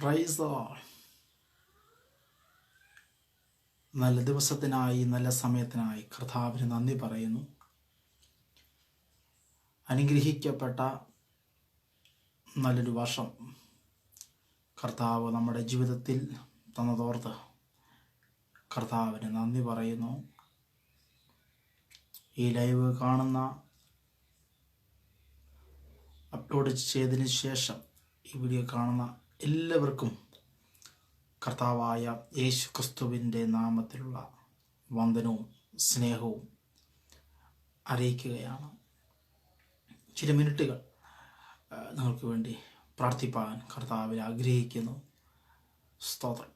Price നല്ല ദിവസത്തിനായി നല്ല സമയത്തിനായി കർത്താവിന് നന്ദി പറയുന്നു. അനുഗ്രഹിക്കപ്പെട്ട നല്ലൊരു വർഷം കർത്താവ് നമ്മുടെ ജീവിതത്തിൽ തന്നതോർത്ത് കർത്താവിന് നന്ദി പറയുന്നു. ഈ ലൈവ് കാണുന്ന അപ്ലോഡ് ചെയ്തതിന് ശേഷം ഈ വീഡിയോ കാണുന്ന എല്ലാവർക്കും കർത്താവായ യേശു ക്രിസ്തുവിന്റെ നാമത്തിലുള്ള വന്ദനവും സ്നേഹവും അറിയിക്കുകയാണ്. ചില മിനിറ്റുകൾ നിങ്ങൾക്ക് വേണ്ടി പ്രാർത്ഥിപ്പാൻ കർത്താവിൽ ആഗ്രഹിക്കുന്നു. സ്തോത്രം.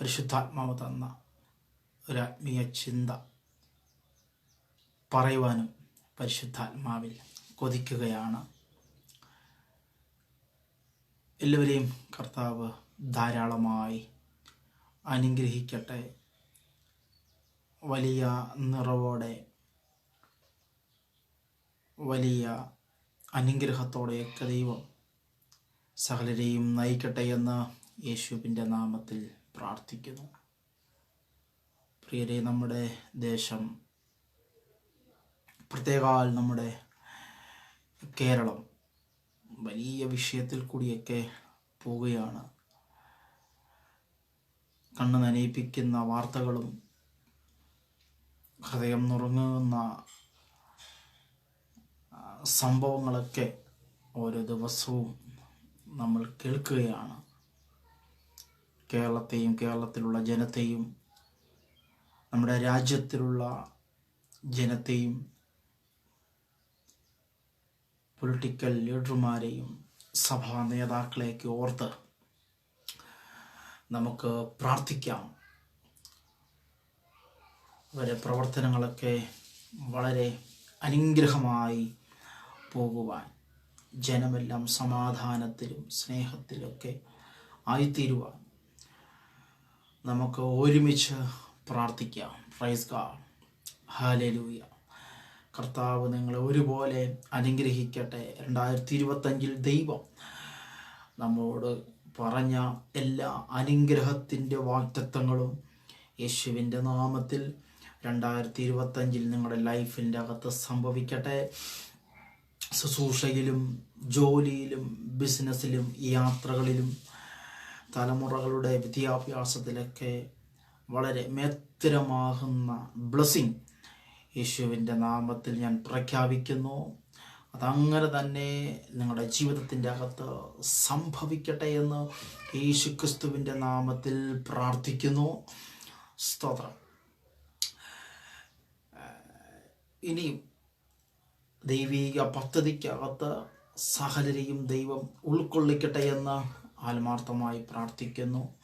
പരിശുദ്ധാത്മാവ് തന്ന ഒരു ആത്മീയ ചിന്ത പറയുവാനും പരിശുദ്ധാത്മാവിൽ കൊതിക്കുകയാണ്. എല്ലാവരെയും കർത്താവ് ധാരാളമായി അനുഗ്രഹിക്കട്ടെ. വലിയ നിറവോടെ വലിയ അനുഗ്രഹത്തോടെയൊക്കെ ദൈവം സകലരെയും നയിക്കട്ടെ എന്ന് യേശുവിന്റെ നാമത്തിൽ പ്രാർത്ഥിക്കുന്നു. പ്രിയരെ നമ്മുടെ ദേശം പ്രത്യേകാൽ നമ്മുടെ കേരളം വലിയ വിഷയത്തിൽ കൂടിയൊക്കെ പോവുകയാണ്. കണ്ണ് നനയിപ്പിക്കുന്ന വാർത്തകളും ഹൃദയം നുറങ്ങുന്ന സംഭവങ്ങളൊക്കെ ഓരോ ദിവസവും നമ്മൾ കേൾക്കുകയാണ്. കേരളത്തെയും കേരളത്തിലുള്ള ജനത്തെയും നമ്മുടെ രാജ്യത്തിലുള്ള ജനത്തെയും പൊളിറ്റിക്കൽ ലീഡർമാരെയും സഭാ നേതാക്കളെയൊക്കെ ഓർത്ത് നമുക്ക് പ്രാർത്ഥിക്കാം. അവരെ പ്രവർത്തനങ്ങളൊക്കെ വളരെ അനുഗ്രഹമായി പോകുവാൻ ജനമെല്ലാം സമാധാനത്തിലും സ്നേഹത്തിലൊക്കെ ആയിത്തീരുവാൻ നമുക്ക് ഒരുമിച്ച് പ്രാർത്ഥിക്കാം. പ്രൈസ് ഗാഡ് ഹാലലൂയ കർത്താവ് നിങ്ങളെ ഒരുപോലെ അനുഗ്രഹിക്കട്ടെ. രണ്ടായിരത്തി ഇരുപത്തഞ്ചിൽ ദൈവം നമ്മോട് പറഞ്ഞ എല്ലാ അനുഗ്രഹത്തിന്റെ വാക്തത്വങ്ങളും യേശുവിന്റെ നാമത്തിൽ രണ്ടായിരത്തി ഇരുപത്തഞ്ചിൽ നിങ്ങളുടെ ലൈഫിന്റെ അകത്ത് സംഭവിക്കട്ടെ. ശുശ്രൂഷയിലും ജോലിയിലും ബിസിനസ്സിലും യാത്രകളിലും തലമുറകളുടെ വിദ്യാഭ്യാസത്തിലൊക്കെ വളരെ മേത്തരമാകുന്ന ബ്ലസ്സിങ് യേശുവിന്റെ നാമത്തിൽ ഞാൻ പ്രഖ്യാപിക്കുന്നു. അതങ്ങനെ തന്നെ നിങ്ങളുടെ ജീവിതത്തിന്റെ അകത്ത് സംഭവിക്കട്ടെ എന്ന് യേശു ക്രിസ്തുവിന്റെ നാമത്തിൽ പ്രാർത്ഥിക്കുന്നു. സ്തോത്രം. ഇനിയും ദൈവീക പദ്ധതിക്കകത്ത് സഹലരെയും ദൈവം ഉൾക്കൊള്ളിക്കട്ടെ എന്ന് ആത്മാർത്ഥമായി പ്രാർത്ഥിക്കുന്നു.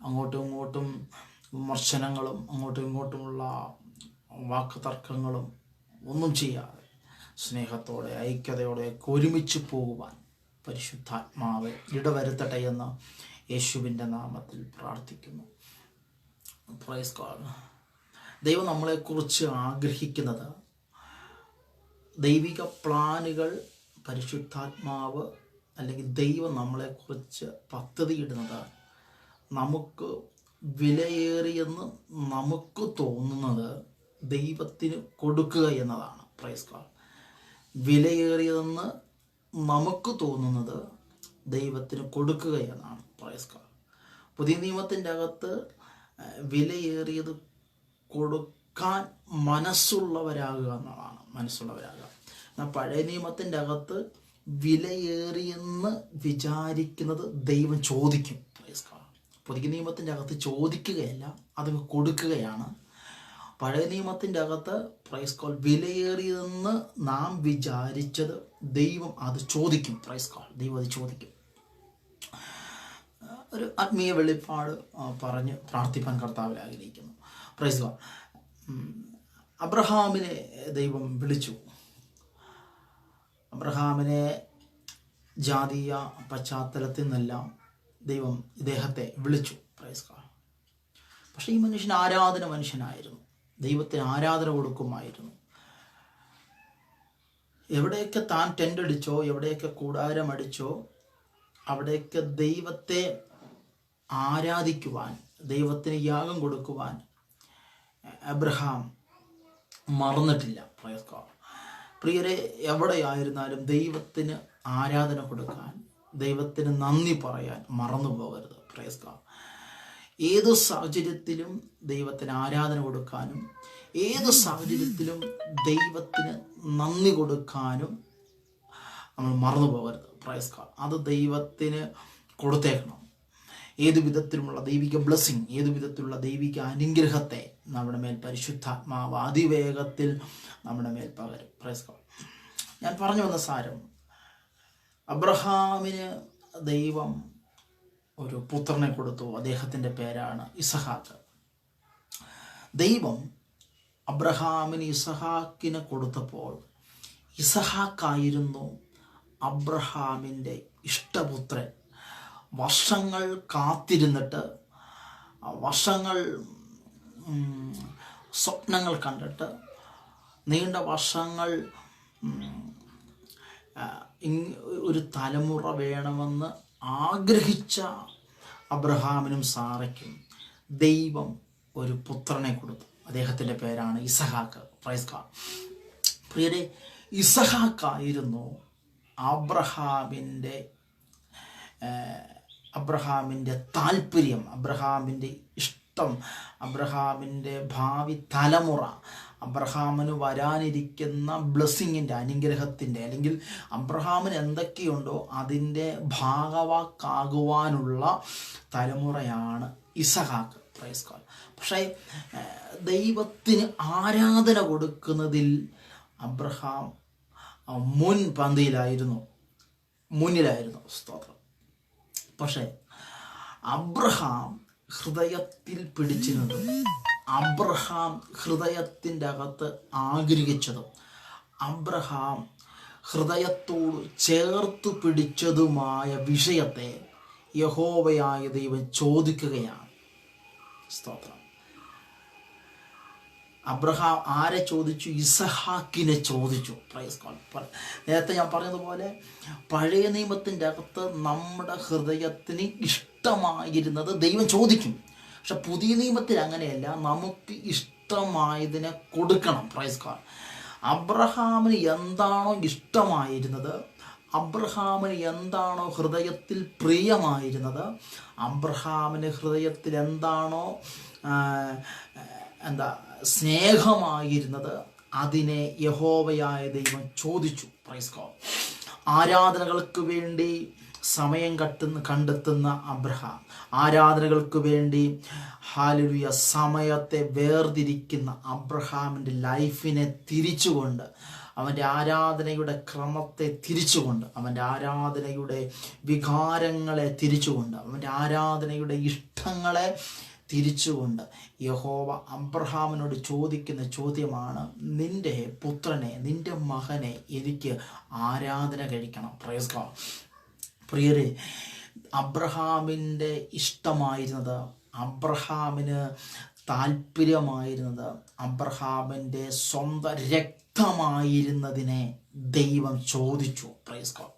അങ്ങോട്ടും ഇങ്ങോട്ടും വിമർശനങ്ങളും അങ്ങോട്ടും ഇങ്ങോട്ടുമുള്ള വാക്ക് തർക്കങ്ങളും ഒന്നും ചെയ്യാതെ സ്നേഹത്തോടെ ഐക്യതയോടെ ഒരുമിച്ച് പോകുവാൻ പരിശുദ്ധാത്മാവ് ഇടവരുത്തട്ടെ എന്ന് യേശുവിന്റെ നാമത്തിൽ പ്രാർത്ഥിക്കുന്നു. പ്രൈസ് ഗോഡ് ദൈവം നമ്മളെക്കുറിച്ച് ആഗ്രഹിക്കുന്നത് ദൈവിക പ്ലാനുകൾ പരിശുദ്ധാത്മാവ് അല്ലെങ്കിൽ ദൈവം നമ്മളെക്കുറിച്ച് പദ്ധതിയിടുന്നത് നമുക്ക് വിലയേറിയെന്ന് നമുക്ക് തോന്നുന്നത് ദൈവത്തിന് കൊടുക്കുക എന്നതാണ്. പ്രൈസ് കോൾ വിലയേറിയതെന്ന് നമുക്ക് തോന്നുന്നത് ദൈവത്തിന് കൊടുക്കുക എന്നാണ്. പ്രൈസ് കോൾ പുതിയ നിയമത്തിന്റെ അകത്ത് വിലയേറിയത് കൊടുക്കാൻ മനസ്സുള്ളവരാകുക എന്നതാണ്. മനസ്സുള്ളവരാകുക. എന്നാൽ പഴയ നിയമത്തിന്റെ അകത്ത് വിലയേറിയെന്ന് വിചാരിക്കുന്നത് ദൈവം ചോദിക്കും. പുതിയ നിയമത്തിന്റെ അകത്ത് ചോദിക്കുകയല്ല അത് കൊടുക്കുകയാണ്. പഴയ നിയമത്തിന്റെ അകത്ത് പ്രൈസ് കോൾ വിലയേറിയതെന്ന് നാം വിചാരിച്ചത് ദൈവം അത് ചോദിക്കും. പ്രൈസ് കോൾ ദൈവം അത് ചോദിക്കും. ഒരു ആത്മീയ വെളിപ്പാട് പറഞ്ഞ് പ്രാർത്ഥിപ്പാൻ കർത്താവിൽ ആഗ്രഹിക്കുന്നു. പ്രൈസ് കോൾ അബ്രഹാമിനെ ദൈവം വിളിച്ചു. അബ്രഹാമിനെ ജാതീയ പശ്ചാത്തലത്തിൽ നിന്നെല്ലാം ദൈവം ഇദ്ദേഹത്തെ വിളിച്ചു. പ്രൈസ് കോൾ പക്ഷേ ഈ മനുഷ്യൻ ആരാധന മനുഷ്യനായിരുന്നു. ദൈവത്തിന് ആരാധന കൊടുക്കുമായിരുന്നു. എവിടെയൊക്കെ താൻ ടെന്റ് അടിച്ചോ എവിടെയൊക്കെ കൂടാരം അടിച്ചോ അവിടെയൊക്കെ ദൈവത്തെ ആരാധിക്കുവാൻ ദൈവത്തിന് യാഗം കൊടുക്കുവാൻ അബ്രഹാം മറന്നിട്ടില്ല. പ്രിയരെ എവിടെയായിരുന്നാലും ദൈവത്തിന് ആരാധന കൊടുക്കാൻ ദൈവത്തിന് നന്ദി പറയാൻ മറന്നു പോകരുത് പ്രയസ് ഗോഡ് ഏത് സാഹചര്യത്തിലും ദൈവത്തിന് ആരാധന കൊടുക്കാനും ഏത് സാഹചര്യത്തിലും ദൈവത്തിന് നന്ദി കൊടുക്കാനും നമ്മൾ മറന്നു പോകരുത്. പ്രയസ് കാർഡ് അത് ദൈവത്തിന് കൊടുത്തേക്കണം. ഏതു വിധത്തിലുമുള്ള ദൈവിക ബ്ലെസ്സിങ് ഏതു വിധത്തിലുള്ള ദൈവിക അനുഗ്രഹത്തെ നമ്മുടെ മേൽ പരിശുദ്ധാത്മാവ് അതിവേഗത്തിൽ നമ്മുടെ മേൽ പകരും. പ്രയസ് കാർഡ് ഞാൻ പറഞ്ഞു വന്ന സാരം അബ്രഹാമിന് ദൈവം ഒരു പുത്രനെ കൊടുത്തു. അദ്ദേഹത്തിന്റെ പേരാണ് ഇസഹാക്ക്. ദൈവം അബ്രഹാമിന് ഇസഹാക്കിനെ കൊടുത്തപ്പോൾ ഇസഹാക്കായിരുന്നു അബ്രഹാമിന്റെ ഇഷ്ടപുത്രൻ. വർഷങ്ങൾ കാത്തിരുന്നിട്ട് വർഷങ്ങൾ സ്വപ്നങ്ങൾ കണ്ടിട്ട് നീണ്ട വർഷങ്ങൾ ഒരു തലമുറ വേണമെന്ന് ആഗ്രഹിച്ച അബ്രഹാമിനും സാറയ്ക്കും ദൈവം ഒരു പുത്രനെ കൊടുത്തു. അദ്ദേഹത്തിന്റെ പേരാണ് ഇസഹാക്ക്. പ്രൈസ് കാ പ്രിയരെ ഇസഹാക്കായിരുന്നു അബ്രഹാമിന്റെ അബ്രഹാമിന്റെ താല്പര്യം അബ്രഹാമിന്റെ ഇഷ്ടം അബ്രഹാമിന്റെ ഭാവി തലമുറ അബ്രഹാമിന് വരാനിരിക്കുന്ന ബ്ലെസ്സിങ്ങിന്റെ അനുഗ്രഹത്തിന്റെ അല്ലെങ്കിൽ അബ്രഹാമിന് എന്തൊക്കെയുണ്ടോ അതിന്റെ ഭാഗവാക്കാകുവാനുള്ള തലമുറയാണ് ഇസഹാക്ക്. പ്രൈസ് ഗോഡ് പക്ഷേ ദൈവത്തിന് ആരാധന കൊടുക്കുന്നതിൽ അബ്രഹാം മുൻ പന്തിയിലായിരുന്നു മുന്നിലായിരുന്നു സ്തോത്രം. പക്ഷേ അബ്രഹാം ഹൃദയത്തിൽ പിടിച്ചിരുന്നതും അബ്രഹാം ഹൃദയത്തിന്റെ അകത്ത് ആഗ്രഹിച്ചതും അബ്രഹാം ഹൃദയത്തോട് ചേർത്ത് പിടിച്ചതുമായ വിഷയത്തെ യഹോവയായ ദൈവം ചോദിക്കുകയാണ്. സ്തോത്രം. അബ്രഹാം ആരെ ചോദിച്ചു? ഇസഹാക്കിനെ ചോദിച്ചു. പ്രൈസ് പ- നേരത്തെ ഞാൻ പറഞ്ഞതുപോലെ പഴയ നിയമത്തിന്റെ അകത്ത് നമ്മുടെ ഹൃദയത്തിന് ഇഷ്ടമായിരുന്നത് ദൈവം ചോദിക്കും. പക്ഷെ പുതിയ നിയമത്തിൽ അങ്ങനെയല്ല. നമുക്ക് ഇഷ്ടമായതിനെ കൊടുക്കണം. പ്രൈസ് ഗോഡ് അബ്രഹാമിന് എന്താണോ ഇഷ്ടമായിരുന്നത്? അബ്രഹാമിന് എന്താണോ ഹൃദയത്തിൽ പ്രിയമായിരുന്നത്? അബ്രഹാമിന് ഹൃദയത്തിൽ എന്താണോ എന്താ സ്നേഹമായിരുന്നത്? അതിനെ യഹോവയായ ദൈവം ചോദിച്ചു. പ്രൈസ് കോ ആരാധനകൾക്ക് വേണ്ടി സമയം കട്ടുന്ന കണ്ടെത്തുന്ന അബ്രഹാം. ആരാധനകൾക്ക് വേണ്ടി ഹാലുരിയ സമയത്തെ വേർതിരിക്കുന്ന അബ്രഹാമിന്റെ ലൈഫിനെ തിരിച്ചുകൊണ്ട് അവന്റെ ആരാധനയുടെ ക്രമത്തെ തിരിച്ചുകൊണ്ട് അവന്റെ ആരാധനയുടെ വികാരങ്ങളെ തിരിച്ചുകൊണ്ട് അവന്റെ ആരാധനയുടെ ഇഷ്ടങ്ങളെ തിരിച്ചുകൊണ്ട് യഹോവ അബ്രഹാമിനോട് ചോദിക്കുന്ന ചോദ്യമാണ് നിന്റെ പുത്രനെ നിന്റെ മകനെ എനിക്ക് ആരാധന കഴിക്കണം? പ്രയസ് ഗോഡ് പ്രിയരെ അബ്രഹാമിന്റെ ഇഷ്ടമായിരുന്നത് അബ്രഹാമിന് താല്പര്യമായിരുന്നത് അബ്രഹാമിന്റെ സ്വന്തം രക്തമായിരുന്നതിനെ ദൈവം ചോദിച്ചു. പ്രൈസ് ഗോഡ്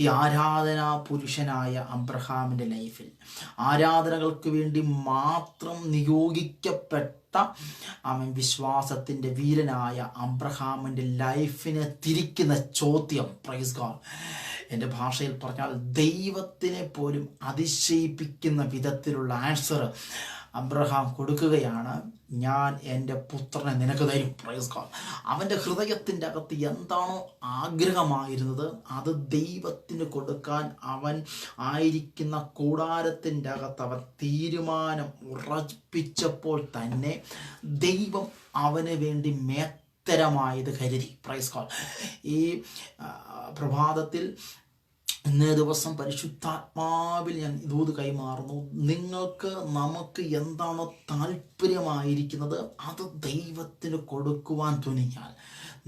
ഈ ആരാധനാ പുരുഷനായ അബ്രഹാമിന്റെ ലൈഫിൽ ആരാധനകൾക്ക് വേണ്ടി മാത്രം നിയോഗിക്കപ്പെട്ട അവൻ വിശ്വാസത്തിന്റെ വീരനായ അബ്രഹാമിന്റെ ലൈഫിനെ തിരിക്കുന്ന ചോദ്യം. പ്രൈസ് ഗോഡ് എന്റെ ഭാഷയിൽ പറഞ്ഞാൽ ദൈവത്തിനെ പോലും അതിശയിപ്പിക്കുന്ന വിധത്തിലുള്ള ആൻസർ അബ്രഹാം കൊടുക്കുകയാണ്. ഞാൻ എന്റെ പുത്രനെ നിനക്ക് തരും. ഗോഡ് അവന്റെ ഹൃദയത്തിന്റെ അകത്ത് എന്താണോ ആഗ്രഹമായിരുന്നത് അത് ദൈവത്തിന് കൊടുക്കാൻ അവൻ ആയിരിക്കുന്ന കൂടാരത്തിന്റെ അകത്ത് അവൻ തീരുമാനം ഉറപ്പിച്ചപ്പോൾ തന്നെ ദൈവം അവന് വേണ്ടി മേത്തരമായത് കരുതി. പ്രൈസ് കോൾ ഈ പ്രഭാതത്തിൽ ഇന്നേ ദിവസം പരിശുദ്ധാത്മാവിൽ ഞാൻ ഇതൂത് കൈമാറുന്നു. നിങ്ങൾക്ക് നമുക്ക് എന്താണോ താല്പര്യമായിരിക്കുന്നത് അത് ദൈവത്തിന് കൊടുക്കുവാൻ തുനിഞ്ഞാൽ.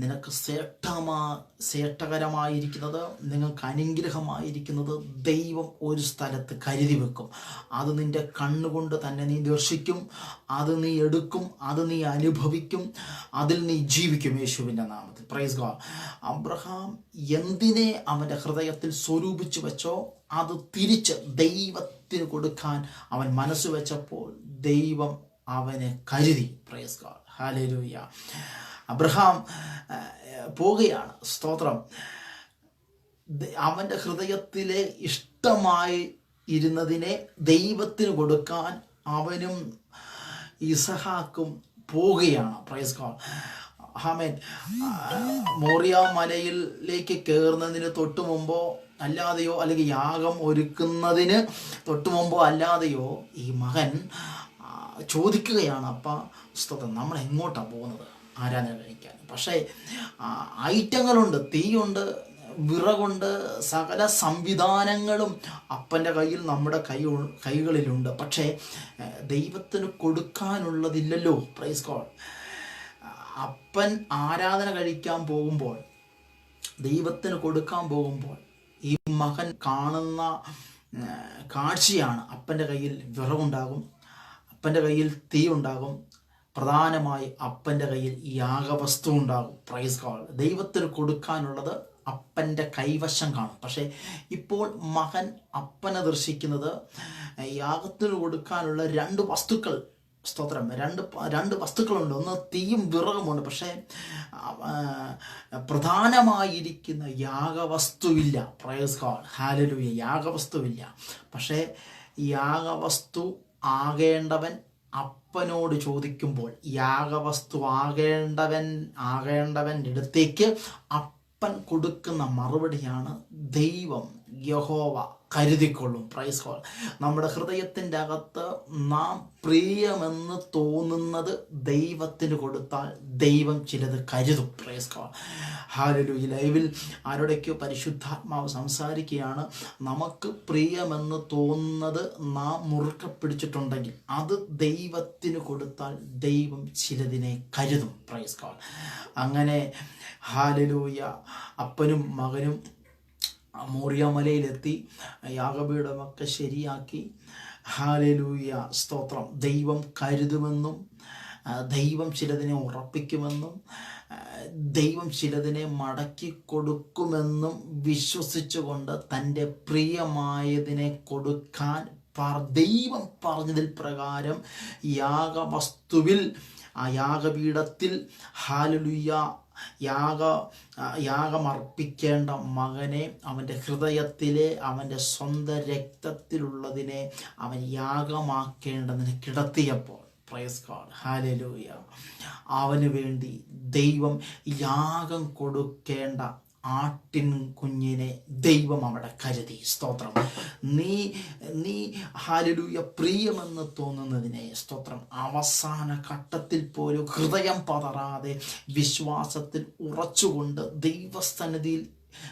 നിനക്ക് ശ്രേഷ്ഠമാ ശ്രേഷ്ഠകരമായിരിക്കുന്നത് നിങ്ങൾക്ക് അനുഗ്രഹമായിരിക്കുന്നത് ദൈവം ഒരു സ്ഥലത്ത് കരുതി വെക്കും. അത് നിന്റെ കണ്ണുകൊണ്ട് തന്നെ നീ ദർശിക്കും അത് നീ എടുക്കും അത് നീ അനുഭവിക്കും അതിൽ നീ ജീവിക്കും യേശുവിന്റെ നാമത്തിൽ. പ്രൈസ് ഗോ അബ്രഹാം എന്തിനെ അവന്റെ ഹൃദയത്തിൽ സ്വരൂപിച്ചു വെച്ചോ അത് തിരിച്ച് ദൈവത്തിന് കൊടുക്കാൻ അവൻ മനസ്സ് വെച്ചപ്പോൾ ദൈവം അവനെ കരുതി. പ്രൈസ് ഗോഡ് ഹാലലൂയ അബ്രഹാം പോവുകയാണ്. സ്തോത്രം. അവന്റെ ഹൃദയത്തിലെ ഇഷ്ടമായി ഇരുന്നതിനെ ദൈവത്തിന് കൊടുക്കാൻ അവനും ഇസഹാക്കും പോവുകയാണ്. പ്രൈസ് ഗോഡ് ഹാമേൻ മോറിയ മലയിലേക്ക് കയറുന്നതിന് തൊട്ടു മുമ്പോ അല്ലാതെയോ അല്ലെങ്കിൽ യാഗം ഒരുക്കുന്നതിന് തൊട്ടു മുമ്പോ അല്ലാതെയോ ഈ മകൻ ചോദിക്കുകയാണ്. അപ്പ സ്തോത്രം. നമ്മൾ എങ്ങോട്ടാണ് പോകുന്നത്? ആരാധന പക്ഷേ ഐറ്റങ്ങളുണ്ട്. തീയുണ്ട് വിറകുണ്ട് സകല സംവിധാനങ്ങളും അപ്പന്റെ കയ്യിൽ നമ്മുടെ കൈ കൈകളിലുണ്ട്. പക്ഷേ ദൈവത്തിന് കൊടുക്കാനുള്ളതില്ലല്ലോ. പ്രൈസ് കോൾ അപ്പൻ ആരാധന കഴിക്കാൻ പോകുമ്പോൾ ദൈവത്തിന് കൊടുക്കാൻ പോകുമ്പോൾ ഈ മകൻ കാണുന്ന കാഴ്ചയാണ്. അപ്പന്റെ കയ്യിൽ വിറകുണ്ടാകും അപ്പന്റെ കയ്യിൽ തീ ഉണ്ടാകും പ്രധാനമായി അപ്പന്റെ കയ്യിൽ ഈ യാഗവസ്തു ഉണ്ടാകും പ്രൈസ് കോൾ ദൈവത്തിന് കൊടുക്കാനുള്ളത് അപ്പന്റെ കൈവശം കാണും. പക്ഷേ ഇപ്പോൾ മകൻ അപ്പനെ ദർശിക്കുന്നത് യാഗത്തിന് കൊടുക്കാനുള്ള രണ്ട് വസ്തുക്കൾ സ്തോത്രം രണ്ട് രണ്ട് വസ്തുക്കളുണ്ട്. ഒന്ന് തീയും വിറകുമുണ്ട് പക്ഷേ പ്രധാനമായിരിക്കുന്ന യാഗവസ്തുവില്ല. പ്രയസ് ഗോഡ് ഹാലലുയ യാഗവസ്തുവില്ല. പക്ഷേ യാഗവസ്തു ആകേണ്ടവൻ അപ്പനോട് ചോദിക്കുമ്പോൾ യാഗവസ്തു ആകേണ്ടവൻ ആകേണ്ടവന്റെ അടുത്തേക്ക് അപ്പൻ കൊടുക്കുന്ന മറുപടിയാണ് ദൈവം യഹോവ. കരുതിക്കൊള്ളും. പ്രൈസ് ഹോൾ നമ്മുടെ ഹൃദയത്തിന്റെ അകത്ത് നാം പ്രിയമെന്ന് തോന്നുന്നത് ദൈവത്തിന് കൊടുത്താൽ ദൈവം ചിലത് കരുതും. പ്രൈസ് ഹോൾ ഹാലലു ഈ ലൈവിൽ ആരുടെയൊക്കെയോ പരിശുദ്ധാത്മാവ് സംസാരിക്കുകയാണ്. നമുക്ക് പ്രിയമെന്ന് തോന്നുന്നത് നാം മുറുക്കെ പിടിച്ചിട്ടുണ്ടെങ്കിൽ അത് ദൈവത്തിന് കൊടുത്താൽ ദൈവം ചിലതിനെ കരുതും. പ്രൈസ് ഹോൾ അങ്ങനെ ഹാലലൂയ അപ്പനും മകനും മോറിയമലയിലെത്തി യാഗപീഠമൊക്കെ ശരിയാക്കി. ഹാലലൂയ സ്തോത്രം. ദൈവം കരുതുമെന്നും ദൈവം ചിലതിനെ ഉറപ്പിക്കുമെന്നും ദൈവം ചിലതിനെ മടക്കി കൊടുക്കുമെന്നും വിശ്വസിച്ചുകൊണ്ട് തന്റെ പ്രിയമായതിനെ കൊടുക്കാൻ ദൈവം പറഞ്ഞതിൽ പ്രകാരം യാഗവസ്തുവിൽ ആ യാഗപീഠത്തിൽ ഹാലലുയ യാഗ യാഗമർപ്പിക്കേണ്ട മകനെ അവന്റെ ഹൃദയത്തിലെ അവന്റെ സ്വന്തം രക്തത്തിലുള്ളതിനെ അവൻ യാഗമാക്കേണ്ടതിന് കിടത്തിയപ്പോൾ പ്രൈസ് ഗോഡ് ഹാലലൂയ. അവന് വേണ്ടി ദൈവം യാഗം കൊടുക്കേണ്ട ആട്ടിൻ കുഞ്ഞിനെ ദൈവം അവിടെ കരുതി. സ്തോത്രം. നീ നീ ഹാലലൂയ പ്രിയമെന്ന് തോന്നുന്നതിനെ സ്തോത്രം. അവസാന ഘട്ടത്തിൽ പോലും ഹൃദയം പതറാതെ വിശ്വാസത്തിൽ ഉറച്ചുകൊണ്ട് ദൈവസന്നിധിയിൽ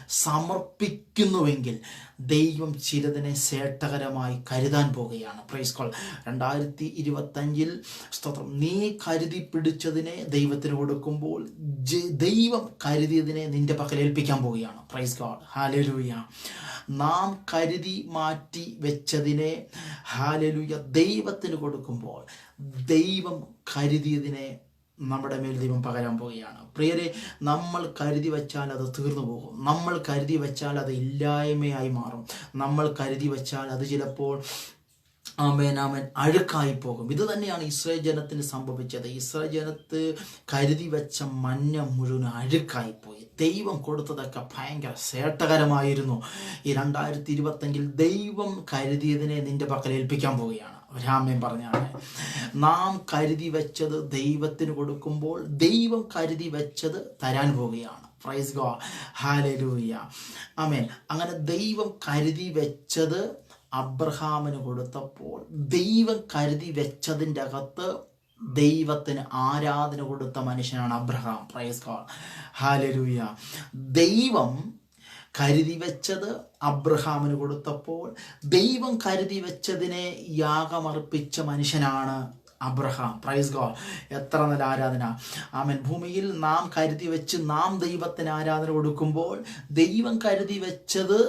സമർപ്പിക്കുന്നുവെങ്കിൽ ദൈവം ചിലതിനെ ശേഷകരമായി കരുതാൻ പോകുകയാണ്. പ്രൈസ് കോൾ രണ്ടായിരത്തി ഇരുപത്തഞ്ചിൽ സ്തോത്രം. നീ കരുതി പിടിച്ചതിനെ ദൈവത്തിന് കൊടുക്കുമ്പോൾ ദൈവം കരുതിയതിനെ നിന്റെ പക്കൽ ഏൽപ്പിക്കാൻ പോവുകയാണ് പ്രൈസ് ഗോഡ് ഹാലലൂയ നാം കരുതി മാറ്റി വെച്ചതിനെ ഹാലലൂയ ദൈവത്തിന് കൊടുക്കുമ്പോൾ ദൈവം കരുതിയതിനെ നമ്മുടെ മേൽ ദൈവം പകരാൻ പോവുകയാണ്. പ്രിയരെ നമ്മൾ കരുതി വച്ചാൽ അത് തീർന്നു പോകും. നമ്മൾ കരുതി വച്ചാൽ അത് ഇല്ലായ്മയായി മാറും. നമ്മൾ കരുതി വച്ചാൽ അത് ചിലപ്പോൾ ആമേൻ ആമേൻ അഴുക്കായി പോകും. ഇത് തന്നെയാണ് ഇസ്രായേൽ ജനത്തിന് സംഭവിച്ചത്. ഇസ്രായേൽ ജനത്ത് കരുതി വെച്ച മഞ്ഞ മുഴുവൻ അഴുക്കായി പോയി. ദൈവം കൊടുത്തതൊക്കെ ഭയങ്കര സേട്ടകരമായിരുന്നു. ഈ രണ്ടായിരത്തി ഇരുപത്തഞ്ചിൽ ദൈവം കരുതിയതിനെ നിന്റെ പക്കൽ ഏൽപ്പിക്കാൻ പോവുകയാണ്. രാമൻ പറഞ്ഞാണ് നാം കരുതി വെച്ചത് ദൈവത്തിന് കൊടുക്കുമ്പോൾ ദൈവം കരുതി വെച്ചത് തരാൻ പോവുകയാണ്. പ്രൈസ് ഗോ ഹാലലൂയ ആമേൻ അങ്ങനെ ദൈവം കരുതി വെച്ചത് അബ്രഹാമിന് കൊടുത്തപ്പോൾ ദൈവം കരുതി വെച്ചതിന്റെ അകത്ത് ദൈവത്തിന് ആരാധന കൊടുത്ത മനുഷ്യനാണ് അബ്രഹാം. പ്രൈസ് ഗോ ഹാലലൂയ ദൈവം കരുതി വെച്ചത് അബ്രഹാമിന് കൊടുത്തപ്പോൾ ദൈവം കരുതി വെച്ചതിനെ യാഗമർപ്പിച്ച മനുഷ്യനാണ് അബ്രഹാം. പ്രൈസ് ഗോഡ് എത്ര നല്ല ആരാധന. ആമൻ. ഭൂമിയിൽ നാം കരുതി വെച്ച് നാം ദൈവത്തിന് ആരാധന കൊടുക്കുമ്പോൾ ദൈവം കരുതി വെച്ചത്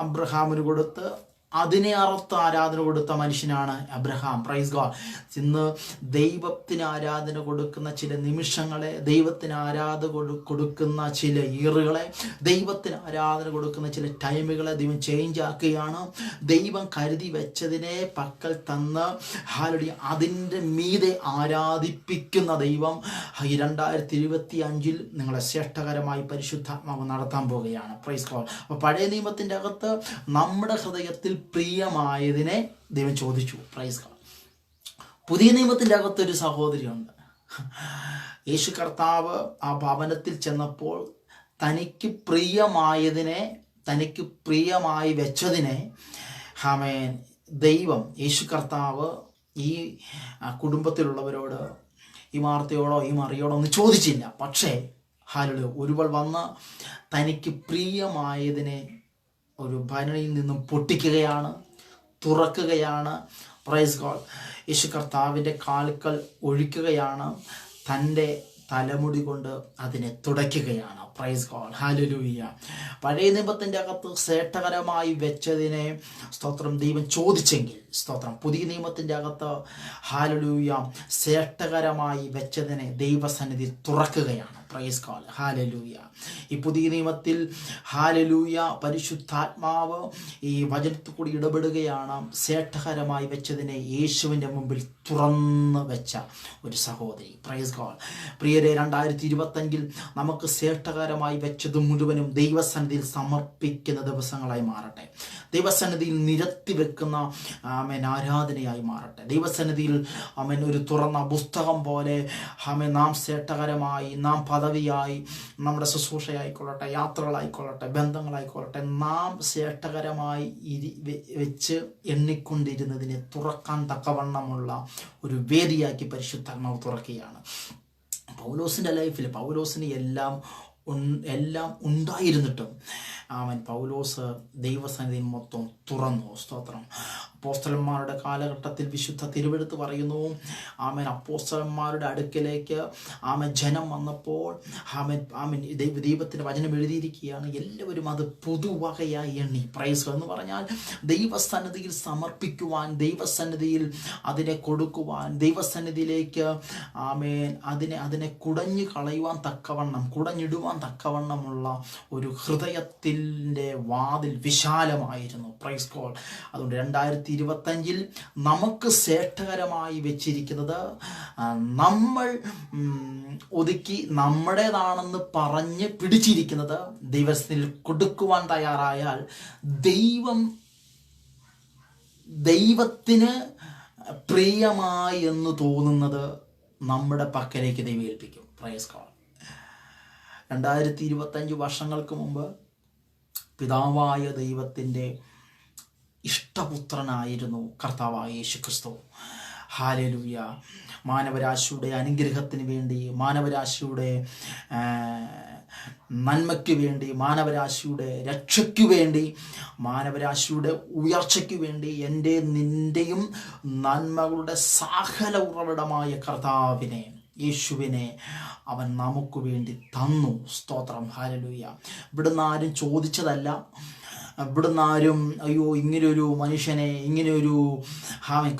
അബ്രഹാമിന് കൊടുത്ത് അതിനെ അറുത്ത് ആരാധന കൊടുത്ത മനുഷ്യനാണ് അബ്രഹാം. പ്രൈസ് ഗോഡ് ഇന്ന് ദൈവത്തിന് ആരാധന കൊടുക്കുന്ന ചില നിമിഷങ്ങളെ ദൈവത്തിന് ആരാധന കൊടുക്കുന്ന ചില ഈറുകളെ ദൈവത്തിന് ആരാധന കൊടുക്കുന്ന ചില ടൈമുകളെ ദൈവം ചേഞ്ച് ആക്കുകയാണ്. ദൈവം കരുതി വെച്ചതിനെ പക്കൽ തന്ന് ഹാലടി അതിന്റെ മീതെ ആരാധിപ്പിക്കുന്ന ദൈവം ഈ രണ്ടായിരത്തി ഇരുപത്തി അഞ്ചിൽ നിങ്ങളെ ശ്രേഷ്ഠകരമായി പരിശുദ്ധാത്മാവ് നടത്താൻ പോവുകയാണ്. പ്രൈസ് ഗോഡ് അപ്പോൾ പഴയ നിയമത്തിന്റെ അകത്ത് നമ്മുടെ ഹൃദയത്തിൽ പ്രിയമായതിനെ ദൈവം ചോദിച്ചു. പ്രൈസ് കാണാം പുതിയ നിയമത്തിന്റെ അകത്തൊരു സഹോദരിയുണ്ട്. യേശു കർത്താവ് ആ ഭവനത്തിൽ ചെന്നപ്പോൾ തനിക്ക് പ്രിയമായതിനെ തനിക്ക് പ്രിയമായി വെച്ചതിനെ ഹമേൻ ദൈവം യേശു കർത്താവ് ഈ കുടുംബത്തിലുള്ളവരോട് ഈ മാർത്തയോടോ ഈ മറിയോടോ ഒന്നും ചോദിച്ചില്ല. പക്ഷേ ഹാലുടെ ഒരുവൾ വന്ന് തനിക്ക് പ്രിയമായതിനെ ഒരു ഭരണിയിൽ നിന്നും പൊട്ടിക്കുകയാണ് തുറക്കുകയാണ്. പ്രൈസ് ഗോഡ് യേശു കർത്താവിന്റെ കാൽക്കൽ ഒഴിക്കുകയാണ്. തന്റെ തലമുടി കൊണ്ട് അതിനെ തുടയ്ക്കുകയാണ്. പ്രൈസ് ഗോഡ് ഹാലുലൂയ്യ പഴയ നിയമത്തിന്റെ അകത്ത് ശ്രേഷ്ഠകരമായി വെച്ചതിനെ സ്തോത്രം ദൈവം ചോദിച്ചെങ്കിൽ സ്തോത്രം പുതിയ നിയമത്തിന്റെ അകത്ത് ഹാലുലൂയ്യ ശ്രേഷ്ഠകരമായി വെച്ചതിനെ ദൈവസന്നിധി തുറക്കുകയാണ്. പ്രൈസ് കോൾ ഹാലലൂയ ഈ പുതിയ നിയമത്തിൽ ഹാലലൂയ പരിശുദ്ധാത്മാവ് ഈ വചനത്തിൽ കൂടി ഇടപെടുകയാണ്. ശ്രേഷ്ഠകരമായി വെച്ചതിനെ യേശുവിന്റെ മുമ്പിൽ തുറന്ന് വെച്ച ഒരു സഹോദരി. പ്രൈസ് കോൾ പ്രിയരെ രണ്ടായിരത്തി ഇരുപത്തഞ്ചിൽ നമുക്ക് ശ്രേഷ്ഠകരമായി വെച്ചത് മുഴുവനും ദൈവസന്നിധിയിൽ സമർപ്പിക്കുന്ന ദിവസങ്ങളായി മാറട്ടെ. ദൈവസന്നിധിയിൽ നിരത്തി വെക്കുന്ന ആമേൻ ആരാധനയായി മാറട്ടെ. ദൈവസന്നിധിയിൽ ആമേൻ ഒരു തുറന്ന പുസ്തകം പോലെ ആമേൻ നാം ശ്രേഷ്ഠകരമായി നാം പദവിയായി നമ്മുടെ ശുശ്രൂഷയായിക്കൊള്ളട്ടെ യാത്രകളായിക്കൊള്ളട്ടെ ബന്ധങ്ങളായിക്കൊള്ളട്ടെ നാം ശ്രേഷ്ഠകരമായി ഇരി വെച്ച് എണ്ണിക്കൊണ്ടിരുന്നതിനെ തുറക്കാൻ തക്കവണ്ണമുള്ള ഒരു വേദിയാക്കി പരിശുദ്ധാത്മാവ് തുറക്കുകയാണ്. പൗലോസിന്റെ ലൈഫിൽ പൗലോസിന് എല്ലാം എല്ലാം ഉണ്ടായിരുന്നിട്ടും അവൻ പൗലോസ് ദൈവസന്നിധി മൊത്തം തുറന്നു. സ്തോത്രം. അപ്പോസ്റ്റലന്മാരുടെ കാലഘട്ടത്തിൽ വിശുദ്ധ തിരുവെടുത്ത് പറയുന്നു ആമൻ അപ്പോസ്റ്റലന്മാരുടെ അടുക്കലേക്ക് ആമൻ ജനം വന്നപ്പോൾ ആമൻ ആമൻ ദൈവ ദൈവത്തിന്റെ വചനം എഴുതിയിരിക്കുകയാണ്. എല്ലാവരും അത് പുതുവകയായി എണ്ണി. പ്രൈസ് എന്ന് പറഞ്ഞാൽ ദൈവസന്നിധിയിൽ സമർപ്പിക്കുവാൻ ദൈവസന്നിധിയിൽ അതിനെ കൊടുക്കുവാൻ ദൈവസന്നിധിയിലേക്ക് ആമേൻ അതിനെ അതിനെ കുടഞ്ഞു കളയുവാൻ തക്കവണ്ണം കുടഞ്ഞിടുവാൻ തക്കവണ്ണമുള്ള ഒരു ഹൃദയത്തിന്റെ വാതിൽ വിശാലമായിരുന്നു. പ്രൈസ് കോൾ അതുകൊണ്ട് രണ്ടായിരത്തി ഇരുപത്തഞ്ചിൽ നമുക്ക് ശ്രേഷ്ഠകരമായി വെച്ചിരിക്കുന്നത് നമ്മൾ ഒതുക്കി നമ്മുടേതാണെന്ന് പറഞ്ഞ് പിടിച്ചിരിക്കുന്നത് ദൈവത്തിൽ കൊടുക്കുവാൻ തയ്യാറായാൽ ദൈവം ദൈവത്തിന് പ്രിയമായി എന്ന് തോന്നുന്നത് നമ്മുടെ പക്കലേക്ക് ദൈവം ഏൽപ്പിക്കും. പ്രൈസ് കോൾ രണ്ടായിരത്തി ഇരുപത്തഞ്ച് വർഷങ്ങൾക്ക് മുമ്പ് പിതാവായ ദൈവത്തിന്റെ ഇഷ്ടപുത്രനായിരുന്നു കർത്താവായ യേശു ക്രിസ്തു ഹാലലുയ. മാനവരാശിയുടെ അനുഗ്രഹത്തിന് വേണ്ടി മാനവരാശിയുടെ നന്മയ്ക്ക് വേണ്ടി മാനവരാശിയുടെ രക്ഷയ്ക്ക് വേണ്ടി മാനവരാശിയുടെ ഉയർച്ചയ്ക്ക് വേണ്ടി എന്റെ നിന്റെയും നന്മകളുടെ സാഹല ഉറവിടമായ കർത്താവിനെ യേശുവിനെ അവൻ നമുക്ക് വേണ്ടി തന്നു. സ്തോത്രം. ഹാലലൂയ ഇവിടുന്ന് ആരും ചോദിച്ചതല്ല. ഇവിടുന്ന് ആരും അയ്യോ ഇങ്ങനെയൊരു മനുഷ്യനെ ഇങ്ങനെയൊരു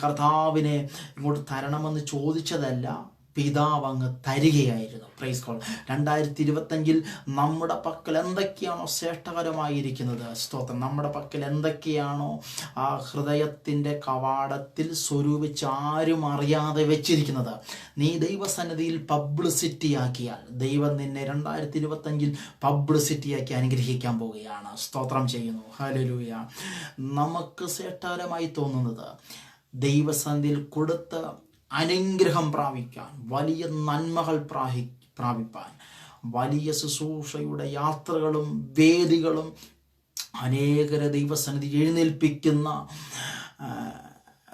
കർത്താവിനെ ഇങ്ങോട്ട് തരണമെന്ന് ചോദിച്ചതല്ല. പിതാവ് അങ്ങ് തരികയായിരുന്നു. പ്രൈസ് കോൾ രണ്ടായിരത്തി ഇരുപത്തഞ്ചിൽ നമ്മുടെ പക്കൽ എന്തൊക്കെയാണോ ശ്രേഷ്ഠകരമായിരിക്കുന്നത്? സ്തോത്രം. നമ്മുടെ പക്കൽ എന്തൊക്കെയാണോ ആ ഹൃദയത്തിന്റെ കവാടത്തിൽ സ്വരൂപിച്ച് ആരും അറിയാതെ വെച്ചിരിക്കുന്നത്? നീ ദൈവസന്നിധിയിൽ പബ്ലിസിറ്റി ആക്കിയാൽ ദൈവം നിന്നെ രണ്ടായിരത്തി ഇരുപത്തഞ്ചിൽ പബ്ലിസിറ്റി ആക്കി അനുഗ്രഹിക്കാൻ പോവുകയാണ്. സ്തോത്രം ചെയ്യുന്നു. ഹലലൂയ നമുക്ക് ശ്രേഷ്ഠകരമായി തോന്നുന്നത് ദൈവസന്ധിയിൽ കൊടുത്ത് അനുഗ്രഹം പ്രാപിക്കാൻ വലിയ നന്മകൾ പ്രാഹി പ്രാപിപ്പാൻ. വലിയ ശുശ്രൂഷയുടെ യാത്രകളും വേദികളും അനേകര ദൈവസന്നിധി എഴുന്നേൽപ്പിക്കുന്ന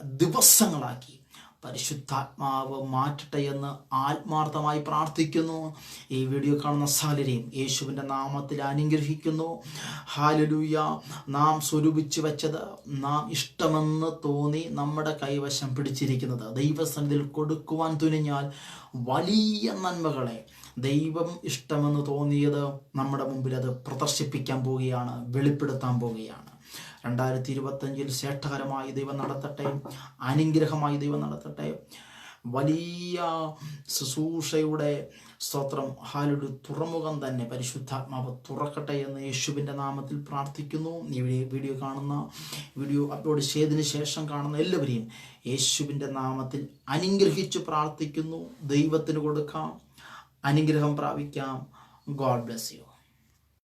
ദിവസങ്ങളാക്കി പരിശുദ്ധാത്മാവ് മാറ്റട്ടെ എന്ന് ആത്മാർത്ഥമായി പ്രാർത്ഥിക്കുന്നു. ഈ വീഡിയോ കാണുന്ന സകലരെയും യേശുവിന്റെ നാമത്തിൽ അനുഗ്രഹിക്കുന്നു. ഹാലലൂയ നാം സ്വരൂപിച്ച് വെച്ചത് നാം ഇഷ്ടമെന്ന് തോന്നി നമ്മുടെ കൈവശം പിടിച്ചിരിക്കുന്നത്. ദൈവസന്നിധിയിൽ കൊടുക്കുവാൻ തുനിഞ്ഞാൽ വലിയ നന്മകളെ ദൈവം ഇഷ്ടമെന്ന് തോന്നിയത് നമ്മുടെ മുമ്പിൽ അത് പ്രദർശിപ്പിക്കാൻ പോവുകയാണ് വെളിപ്പെടുത്താൻ പോവുകയാണ്. രണ്ടായിരത്തി ഇരുപത്തഞ്ചിൽ ശ്രേഷ്ഠകരമായി ദൈവം നടത്തട്ടെ അനുഗ്രഹമായി ദൈവം നടത്തട്ടെ. വലിയ ശുശ്രൂഷയുടെ സ്തോത്രം. ഹാലൊരു തുറമുഖം തന്നെ പരിശുദ്ധാത്മാവ് തുറക്കട്ടെ എന്ന് യേശുവിന്റെ നാമത്തിൽ പ്രാർത്ഥിക്കുന്നു. ഈ വീഡിയോ കാണുന്ന വീഡിയോ അപ്ലോഡ് ചെയ്തതിന് ശേഷം കാണുന്ന എല്ലാവരെയും യേശുവിന്റെ നാമത്തിൽ അനുഗ്രഹിച്ച് പ്രാർത്ഥിക്കുന്നു. ദൈവത്തിന് കൊടുക്കാം. അനുഗ്രഹം പ്രാപിക്കാം. God bless you.